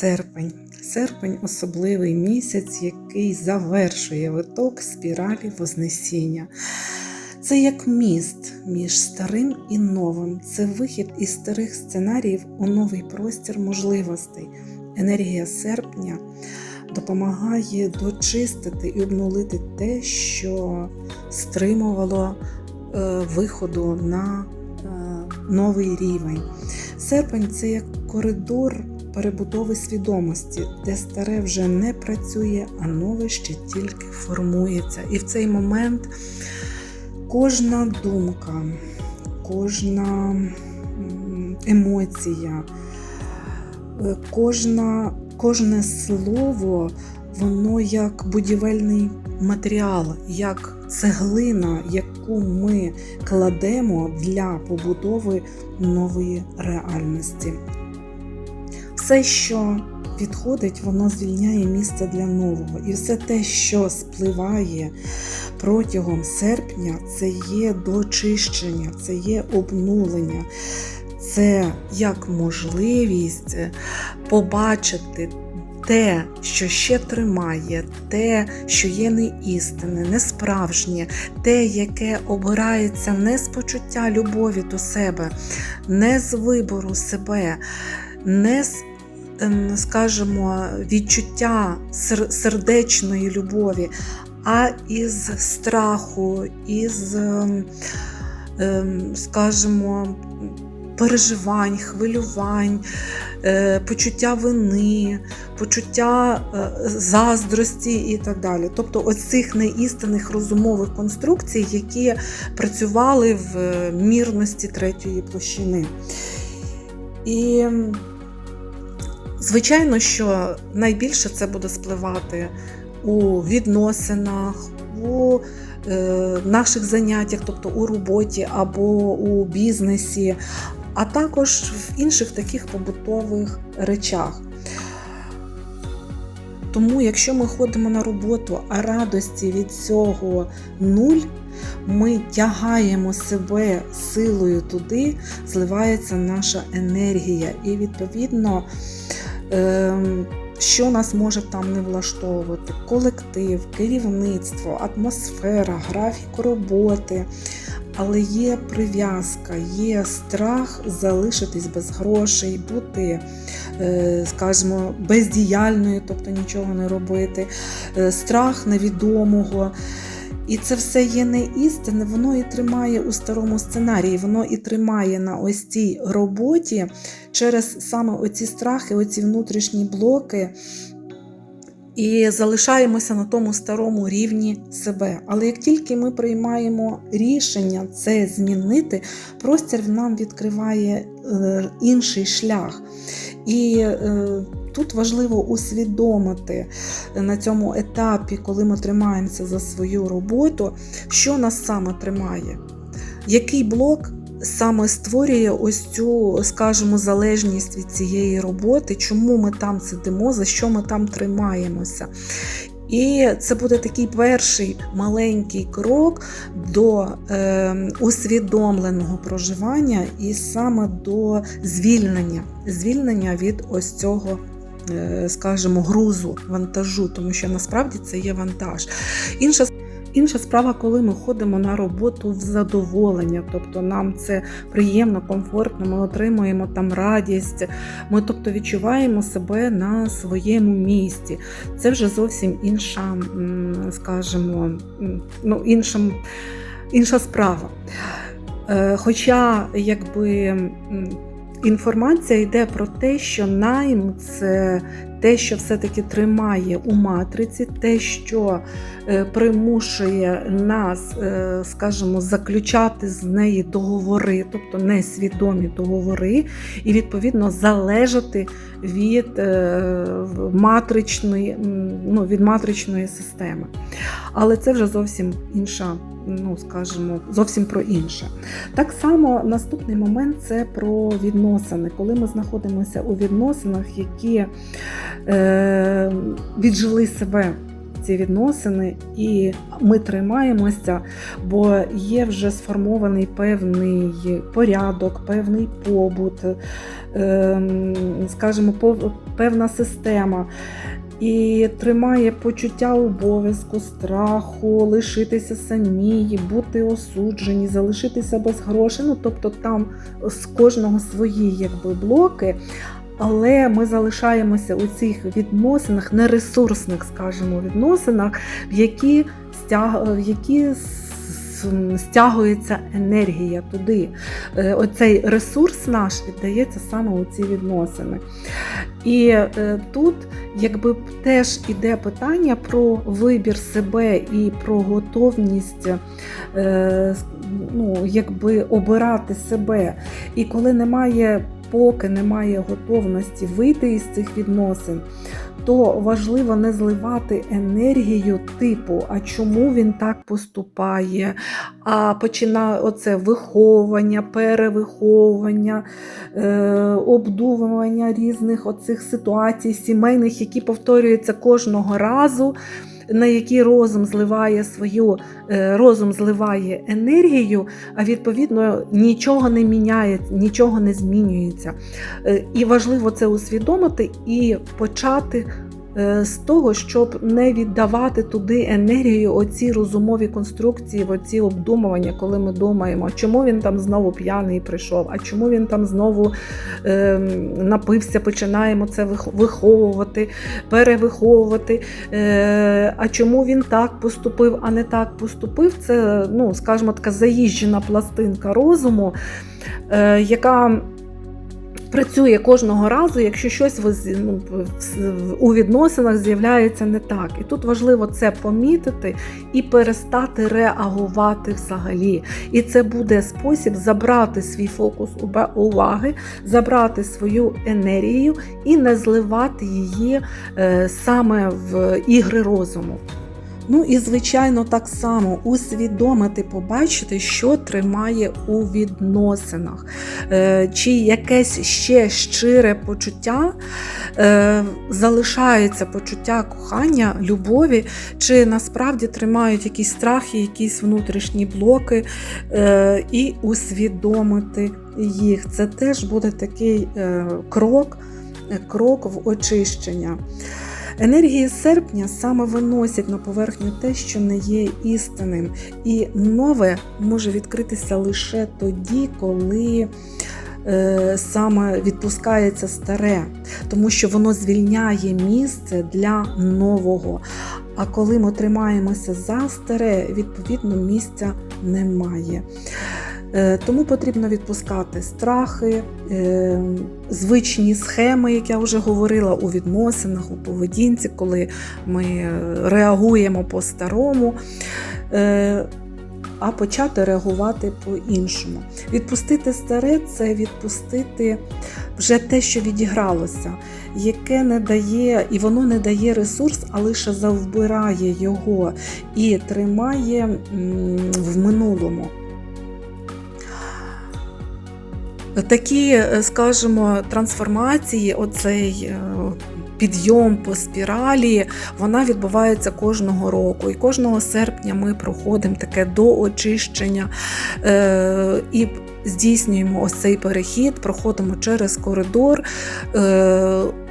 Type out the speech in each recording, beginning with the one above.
Серпень. Серпень особливий місяць, який завершує виток спіралі Вознесіння. Це як міст між старим і новим. Це вихід із старих сценаріїв у новий простір можливостей. Енергія серпня допомагає дочистити і обнулити те, що стримувало е, виходу на е, новий рівень. Серпень це як коридор перебудови свідомості, де старе вже не працює, а нове ще тільки формується. І в цей момент кожна думка, кожна емоція, е, кожна, кожне слово, воно як будівельний матеріал, як цеглина, яку ми кладемо для побудови нової реальності. Все, що підходить, воно звільняє місце для нового. І все те, що спливає протягом серпня, це є дочищення, це є обнулення, це як можливість побачити. Те, що ще тримає, те, що є неістинне, несправжнє, те, яке обирається не з почуття любові до себе, не з вибору себе, не з, скажімо, відчуття сердечної любові, а із страху, із, ем, ем, скажімо, переживань, хвилювань, е, почуття вини, почуття е, заздрості і так далі. Тобто ось цих неістинних розумових конструкцій, які працювали в е, мірності третьої площини. І, звичайно, що найбільше це буде спливати у відносинах, у е, наших заняттях, тобто у роботі або у бізнесі, а також в інших таких побутових речах. Тому, якщо ми ходимо на роботу, а радості від цього нуль, ми тягаємо себе силою туди, зливається наша енергія. І відповідно, що нас може там не влаштовувати? Колектив, керівництво, атмосфера, графік роботи. Але є прив'язка, є страх залишитись без грошей, бути, е, скажімо, бездіяльною, тобто нічого не робити, е, страх невідомого. І це все є не істинне, воно і тримає у старому сценарії, воно і тримає на ось цій роботі через саме оці страхи, оці внутрішні блоки. І залишаємося на тому старому рівні себе. Але як тільки ми приймаємо рішення це змінити, простір нам відкриває е, інший шлях. І е, тут важливо усвідомити на цьому етапі, коли ми тримаємося за свою роботу, що нас саме тримає, який блок саме створює ось цю, скажімо, залежність від цієї роботи, чому ми там сидимо, за що ми там тримаємося. І це буде такий перший маленький крок до е, усвідомленого проживання і саме до звільнення, звільнення від ось цього. Е, Скажімо, грузу, вантажу, тому що насправді це є вантаж. Інша Інша справа, коли ми ходимо на роботу в задоволення, тобто нам це приємно, комфортно, ми отримуємо там радість, ми тобто відчуваємо себе на своєму місці. Це вже зовсім інша, скажімо, ну, інша, інша справа. Е, Хоча, якби. Інформація йде про те, що найм це те, що все-таки тримає у матриці, те, що е, примушує нас, е, скажімо, заключати з неї договори, тобто несвідомі договори, і відповідно залежати від е, матричної, ну, від матричної системи. Але це вже зовсім інша, ну скажімо, зовсім про інше. Так само наступний момент це про відносини, коли ми знаходимося у відносинах, які е, віджили себе. Ці відносини, і ми тримаємося, бо є вже сформований певний порядок, певний побут, ем, скажімо, певна система. І тримає почуття обов'язку, страху, лишитися самі, бути осуджені, залишитися без грошей. Ну, тобто там з кожного свої якби, блоки. Але ми залишаємося у цих відносинах, нересурсних, скажімо, відносинах, в які, в які стягується енергія туди. Е, Оцей ресурс наш віддається саме у ці відносини. І е, тут якби теж іде питання про вибір себе і про готовність е, ну, якби обирати себе. І коли немає, поки немає готовності вийти із цих відносин, то важливо не зливати енергію типу, а чому він так поступає, а починає оце виховування, перевиховування, е, обдумування різних оцих ситуацій сімейних, які повторюються кожного разу. На які розум зливає свою е, розум зливає енергію, а відповідно нічого не міняється, нічого не змінюється. Е, І важливо це усвідомити і почати з того, щоб не віддавати туди енергію, оці розумові конструкції, в оці обдумування, коли ми думаємо, чому він там знову п'яний прийшов, а чому він там знову е, напився, починаємо це виховувати, перевиховувати. Е, а чому він так поступив, а не так поступив? Це, ну, скажімо, така заїжджена пластинка розуму, е, яка працює кожного разу, якщо щось ну, у відносинах з'являється не так. І тут важливо це помітити і перестати реагувати взагалі. І це буде спосіб забрати свій фокус уваги, забрати свою енергію і не зливати її е, саме в ігри розуму. Ну і звичайно, так само усвідомити, побачити, що тримає у відносинах, Е, чи якесь ще щире почуття е, залишається почуття кохання, любові, чи насправді тримають якісь страхи, якісь внутрішні блоки, е, і усвідомити їх. Це теж буде такий крок, крок в очищення. Енергії серпня саме виносять на поверхню те, що не є істинним, і нове може відкритися лише тоді, коли е, саме відпускається старе, тому що воно звільняє місце для нового. А коли ми тримаємося за старе, відповідно місця немає. Е, Тому потрібно відпускати страхи, е, звичні схеми, як я вже говорила, у відносинах, у поведінці, коли ми реагуємо по-старому, е, а почати реагувати по-іншому. Відпустити старе це відпустити вже те, що відігралося, яке не дає, і воно не дає ресурс, а лише завбирає його і тримає в минулому. Такі, е, скажімо, трансформації, оцей е, підйом по спіралі, вона відбувається кожного року. І кожного серпня ми проходимо таке доочищення е, і здійснюємо ось цей перехід, проходимо через коридор.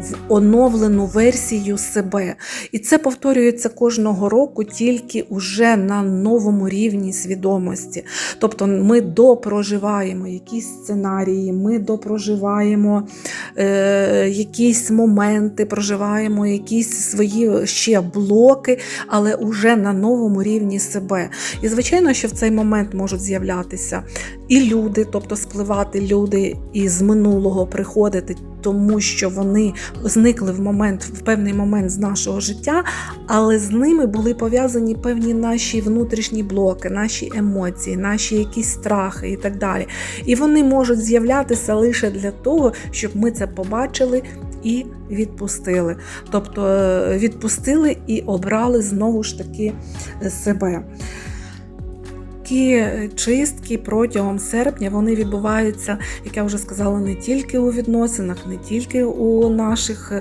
В оновлену версію себе. І це повторюється кожного року тільки уже на новому рівні свідомості. Тобто ми допроживаємо якісь сценарії, ми допроживаємо е, якісь моменти, проживаємо якісь свої ще блоки, але уже на новому рівні себе. І звичайно, що в цей момент можуть з'являтися і люди, тобто спливати люди із минулого приходити, тому що вони зникли в момент, в певний момент з нашого життя, але з ними були пов'язані певні наші внутрішні блоки, наші емоції, наші якісь страхи і так далі. І вони можуть з'являтися лише для того, щоб ми це побачили і відпустили. Тобто е, відпустили і обрали знову ж таки себе. Такі е, чистки протягом серпня вони відбуваються, як я вже сказала, не тільки у відносинах, не тільки у наших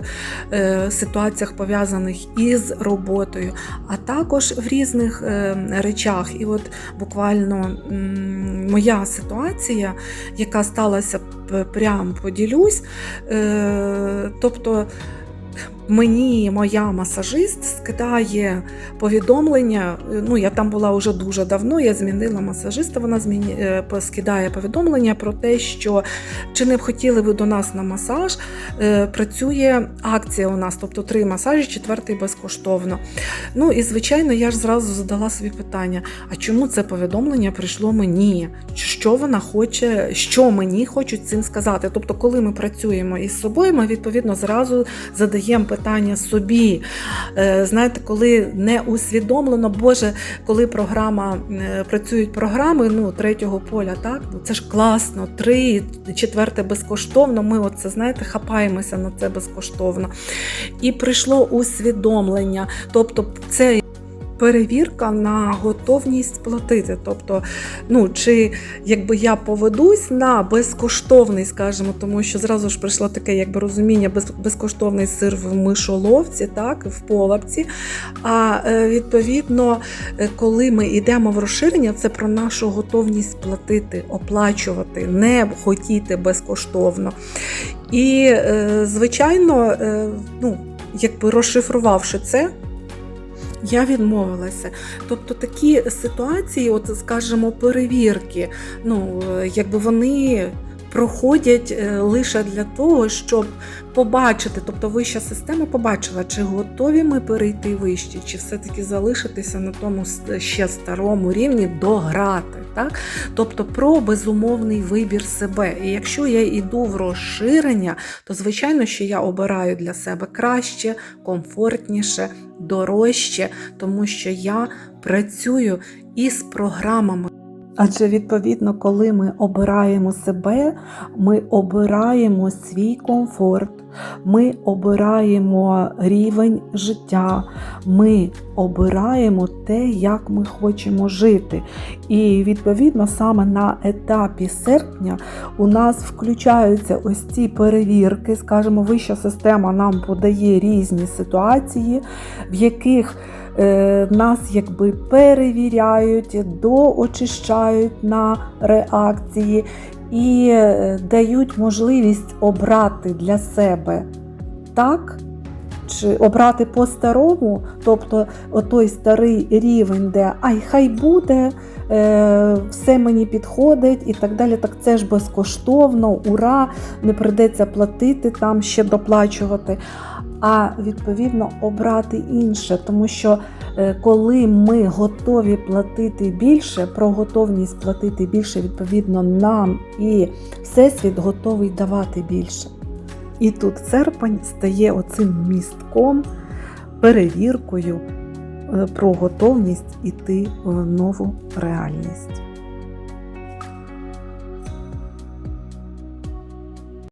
е, ситуаціях пов'язаних із роботою, а також в різних е, речах. І от буквально моя ситуація, яка сталася прям поділюсь. Тобто мені моя масажист скидає повідомлення. Ну, я там була вже дуже давно, я змінила масажиста. Вона зміні, е, скидає повідомлення про те, що чи не б хотіли ви до нас на масаж. Е, Працює акція у нас, тобто три масажі, четвертий безкоштовно. Ну і звичайно, я ж зразу задала собі питання: а чому це повідомлення прийшло мені? Що вона хоче, що мені хочуть цим сказати? Тобто, коли ми працюємо із собою, ми відповідно зразу задаємо собі. Е, Знаєте, коли не усвідомлено, Боже, коли програма е, працюють програми ну, третього поля, так ну це ж класно, три, четверте безкоштовно. Ми оце знаєте, хапаємося на це безкоштовно. І прийшло усвідомлення. Тобто, це перевірка на готовність платити. Тобто, ну чи якби я поведусь на безкоштовний, скажімо, тому що зразу ж прийшло таке якби розуміння, без, безкоштовний сир в мишоловці, так, в полапці. А е, відповідно, е, коли ми йдемо в розширення, це про нашу готовність платити, оплачувати, не хотіти безкоштовно. І, е, звичайно, ну, якби розшифрувавши це. Я відмовилася. Тобто такі ситуації, от скажімо, перевірки, ну е, якби вони проходять е, лише для того, щоб побачити, тобто вища система побачила, чи готові ми перейти вище, чи все-таки залишитися на тому ще старому рівні дограти. Так? Тобто про безумовний вибір себе. І якщо я йду в розширення, то звичайно, що я обираю для себе краще, комфортніше, дорожче, тому що я працюю із програмами. Адже відповідно, коли ми обираємо себе, ми обираємо свій комфорт, ми обираємо рівень життя, ми обираємо те, як ми хочемо жити. І відповідно саме на етапі серпня у нас включаються ось ці перевірки, скажімо, вища система нам подає різні ситуації, в яких нас якби перевіряють, доочищають на реакції і е, дають можливість обрати для себе так. Чи обрати по-старому, тобто отой старий рівень, де ай, хай буде, е, все мені підходить і так далі. Так це ж безкоштовно, ура, не прийдеться платити там ще доплачувати. А відповідно обрати інше, тому що е, коли ми готові платити більше, про готовність платити більше, відповідно, нам і Всесвіт готовий давати більше. І тут серпень стає оцим містком, перевіркою е, про готовність іти в нову реальність.